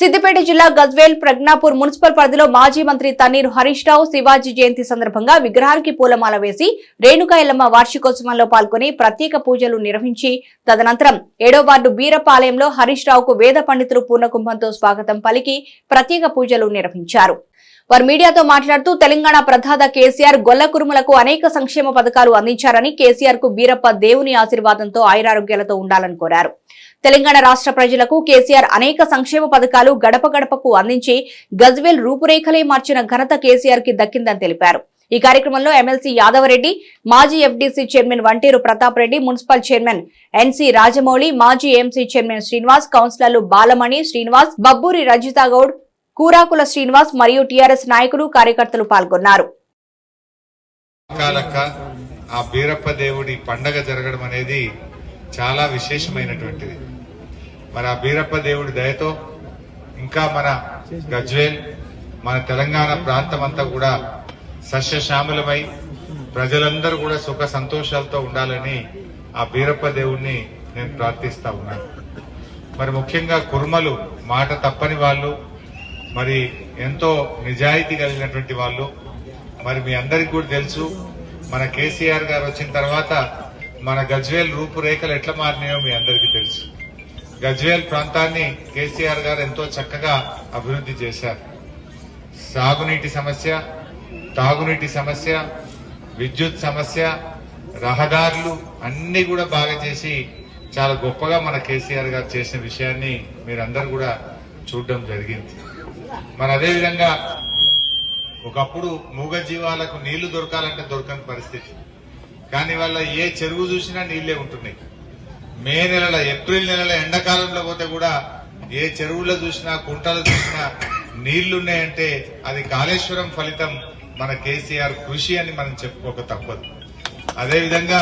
సిద్దిపేట జిల్లా గజ్వేల్ ప్రజ్ఞాపూర్ మున్సిపల్ పరిధిలో మాజీ మంత్రి తన్నీరు హరీష్ రావు శివాజీ జయంతి సందర్భంగా విగ్రహానికి పూలమాల వేసి రేణుకా ఎల్లమ్మ వార్షికోత్సవంలో పాల్గొని ప్రత్యేక పూజలు నిర్వహించి తదనంతరం ఏడో వార్డు బీరపాలయంలో హరీష్ రావుకు వేద పండితులు పూర్ణకుంభంతో స్వాగతం పలికి ప్రత్యేక పూజలు నిర్వహించారు. వారు మీడియాతో మాట్లాడుతూ తెలంగాణ ప్రధాత కేసీఆర్ గొల్ల కురుములకు అనేక సంక్షేమ పథకాలు అందించారని కేసీఆర్కు బీరప్ప దేవుని ఆశీర్వాదంతో ఆయురారోగ్యాలతో ఉండాలని కోరారు. తెలంగాణ రాష్ట్ర ప్రజలకు కేసీఆర్ అనేక సంక్షేమ పథకాలు గడప గడపకు అందించి గజ్వేల్ రూపురేఖలే మార్చిన ఘనత కేసీఆర్కి దక్కిందని తెలిపారు. ఈ కార్యక్రమంలో ఎమ్మెల్సీ యాదవరెడ్డి మాజీ FDC chairman Vanteru Pratap Reddy municipal chairman NC Rajamouli మాజీ ఎంసీ చైర్మన్ శ్రీనివాస్ కౌన్సిలర్లు బాలమణి శ్రీనివాస్ బబ్బూరి రజితా గౌడ్ కూరాకుల శ్రీనివాస్ మరియు టీఆర్ఎస్ నాయకులు కార్యకర్తలు పాల్గొన్నారు. ఆ బీరప్ప దేవుడి పండగ జరగడం అనేది చాలా విశేషమైనటువంటిది. మరి ఆ బీరప్ప దేవుడి దయతో ఇంకా మన గజ్వేల్ మన తెలంగాణ ప్రాంతం అంతా కూడా సస్యశ్యామలమై ప్రజలందరూ కూడా సుఖ సంతోషాలతో ఉండాలని ఆ బీరప్ప దేవుణ్ణి నేను ప్రార్థిస్తా ఉన్నాను. మరి ముఖ్యంగా కుర్మలు మాట తప్పని వాళ్ళు మరి ఎంతో నిజాయితీ కలిగినటువంటి వాళ్ళు. మరి మీ అందరికి కూడా తెలుసు మన కేసీఆర్ గారు వచ్చిన తర్వాత మన గజ్వేల్ రూపురేఖలు ఎట్లా మారినాయో మీ అందరికీ తెలుసు. గజ్వేల్ ప్రాంతాన్ని కేసీఆర్ గారు ఎంతో చక్కగా అభివృద్ధి చేశారు. సాగునీటి సమస్య తాగునీటి సమస్య విద్యుత్ సమస్య రహదారులు అన్ని కూడా బాగా చేసి చాలా గొప్పగా మన కేసీఆర్ గారు చేసిన విషయాన్ని మీరందరూ కూడా చూడడం జరిగింది. మరి అదేవిధంగా ఒకప్పుడు మూగ జీవాలకు నీళ్ళు దొరకాలంటే దొరకని పరిస్థితి. కానీ వాళ్ళ ఏ చెరువు చూసినా నీళ్ళే ఉంటున్నాయి. మే నెలల ఏప్రిల్ నెలల ఎండాకాలంలో పోతే కూడా ఏ చెరువులో చూసినా కుంటలు చూసినా నీళ్ళున్నాయంటే అది కాళేశ్వరం ఫలితం మన కేసీఆర్ కృషి అని మనం చెప్పుకోక తప్పదు. అదేవిధంగా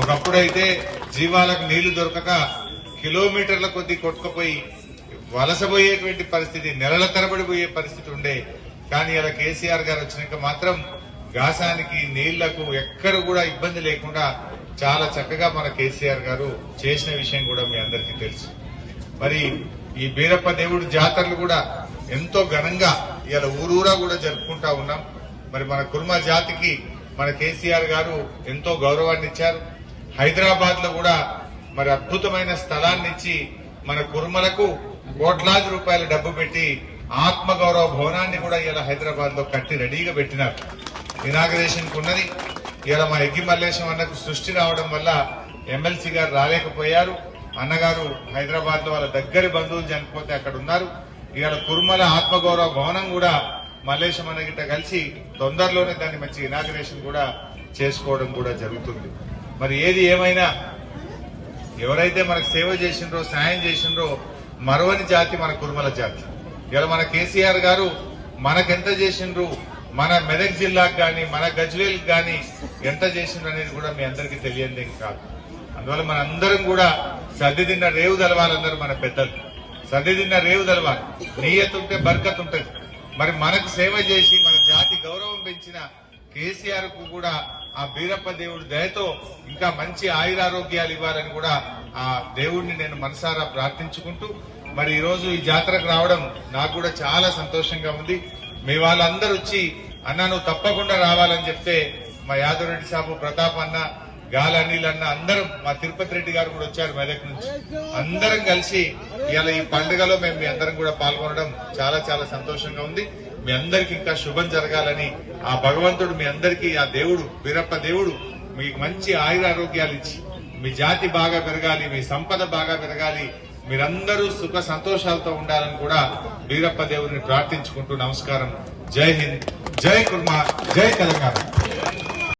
ఒకప్పుడైతే జీవాలకు నీళ్ళు దొరకక కిలోమీటర్ల కొద్దీ కొట్టుకుపోయి వలసపోయేటువంటి పరిస్థితి నెలల తరబడి పోయే పరిస్థితి ఉండే. కానీ ఇలా కేసీఆర్ గారు వచ్చినాక మాత్రం గాసానికి నీళ్ళకు ఎక్కడ కూడా ఇబ్బంది లేకుండా చాలా చక్కగా మన కేసీఆర్ గారు చేసిన విషయం కూడా మీ అందరికీ తెలుసు. మరి ఈ బీరప్ప దేవుడు జాతరలు కూడా ఎంతో ఘనంగా ఇలా ఊరూరా కూడా జరుపుకుంటా ఉన్నాం. మరి మన కుర్మ జాతికి మన కేసీఆర్ గారు ఎంతో గౌరవాన్ని ఇచ్చారు. హైదరాబాద్లో కూడా మరి అద్భుతమైన స్థలాన్ని ఇచ్చి మన కుర్మలకు కోట్లాది రూపాయల డబ్బు పెట్టి ఆత్మగౌరవ భవనాన్ని కూడా ఇలా హైదరాబాద్లో కట్టి రెడీగా పెట్టినారు. ఇనాగ్రేషన్ ఉన్నది ఇలా మా ఎగ్గి మల్లేశం అన్నకు సృష్టి రావడం వల్ల ఎమ్మెల్సీ గారు రాలేకపోయారు. అన్నగారు హైదరాబాద్లో వాళ్ళ దగ్గరి బంధువులు చనిపోతే అక్కడ ఉన్నారు ఇవాళ కుర్మల ఆత్మగౌరవ భవనం కూడా మల్లేశం అన్న గిట్ట కలిసి తొందరలోనే దాన్ని మంచి ఇనాగ్రేషన్ కూడా చేసుకోవడం కూడా జరుగుతుంది. మరి ఏది ఏమైనా ఎవరైతే మనకు సేవ చేసిండ్రో సాయం చేసిండ్రో మరవని జాతి మన కురుమల జాతి. ఇలా మన కేసీఆర్ గారు మనకెంత చేసిండ్రు మన మెదక్ జిల్లాకు కానీ మన గజ్వేల్ కానీ ఎంత చేసిండ్రు అనేది కూడా మీ అందరికీ తెలియంది కాదు. అందువల్ల మన అందరం కూడా సర్దిదిన్న రేవు తెలవాలందరూ మన పెద్దలు. సర్దిదిన్న రేవు తెలవాలి నీయత్ ఉంటే బర్కత్ ఉంటుంది. మరి మనకు సేవ చేసి మన జాతి గౌరవం పెంచిన కేసీఆర్కు కూడా ఆ బీరప్ప దేవుడి దయతో ఇంకా మంచి ఆయురారోగ్యాలు ఇవ్వాలని కూడా ఆ దేవుడిని నేను మనసారా ప్రార్థించుకుంటూ మరి ఈరోజు ఈ జాతరకు రావడం నాకు కూడా చాలా సంతోషంగా ఉంది. మీ వాళ్ళందరూ వచ్చి అన్న నువ్వు తప్పకుండా రావాలని చెప్తే మా యాదవరెడ్డి సాబు ప్రతాప్ అన్న గాల అనిల్ అన్న అందరం మా తిరుపతి రెడ్డి గారు కూడా వచ్చారు మెదక్ నుంచి. అందరం కలిసి ఇవాళ ఈ పండుగలో మేము మీ అందరం కూడా పాల్గొనడం చాలా చాలా సంతోషంగా ఉంది. మీ అందరికి ఇంకా శుభం జరగాలని ఆ భగవంతుడు మీ అందరికీ ఆ దేవుడు వీరప్ప దేవుడు మీకు మంచి ఆయురారోగ్యాలు ఇచ్చి మీ జాతి బాగా పెరగాలి మీ సంపద బాగా పెరగాలి మీరందరూ సుఖ సంతోషాలతో ఉండాలని కూడా వీరప్ప దేవుడిని ప్రార్థించుకుంటూ నమస్కారం. జై హింద్ జై కుర్మా జై తెలంగాణ.